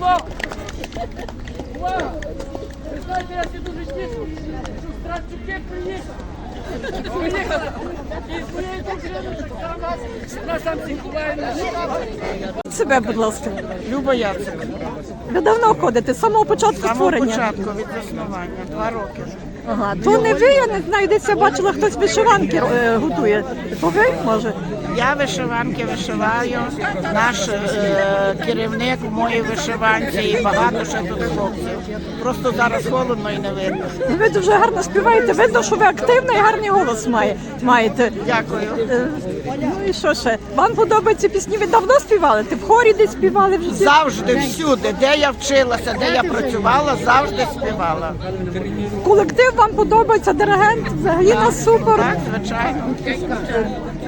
Увага! Увага! Ви знаєте, я ще дуже тішу, що Стратчуки приїхали. Приїхав. І з моєю дружиною нас там всіх ховаємо. Себе, будь ласка. Люба Яцик. Ви давно ходите, з самого початку З самого створення. початку від заснування, два роки вже. Ага. То не ви, я не знаю, десь я бачила, хтось вишиванки е, готує. То ви, може? Я вишиванки вишиваю, наш е, керівник в моїй вишиванці і багато ще тут хлопців. Просто зараз холодно і не видно. Ну, Ви дуже гарно співаєте. Видно, що ви активний і гарний голос має, маєте. Дякую. Е, Ну і що ще? Вам подобаються пісні? Ви давно співали? Ти в хорі десь співали в житті? Завжди всюди, де я вчилася, де я працювала, завжди співала. Колектив вам подобається, диригент, взагалі нас супер. Так, звичайно.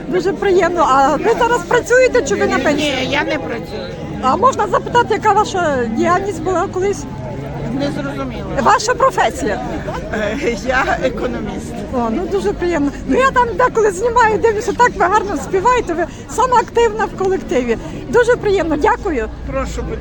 Дуже приємно. А ви зараз працюєте чи ви на пенсії? Ні, я не працюю. А можна запитати, яка ваша діяльність була колись? Не зрозуміла. Ваша професія? Е, Я економіст. О, ну дуже приємно. Ну я там деколи знімаю, дивлюся, так ви гарно співаєте. Ви сама активна в колективі. Дуже приємно, дякую. Прошу, будь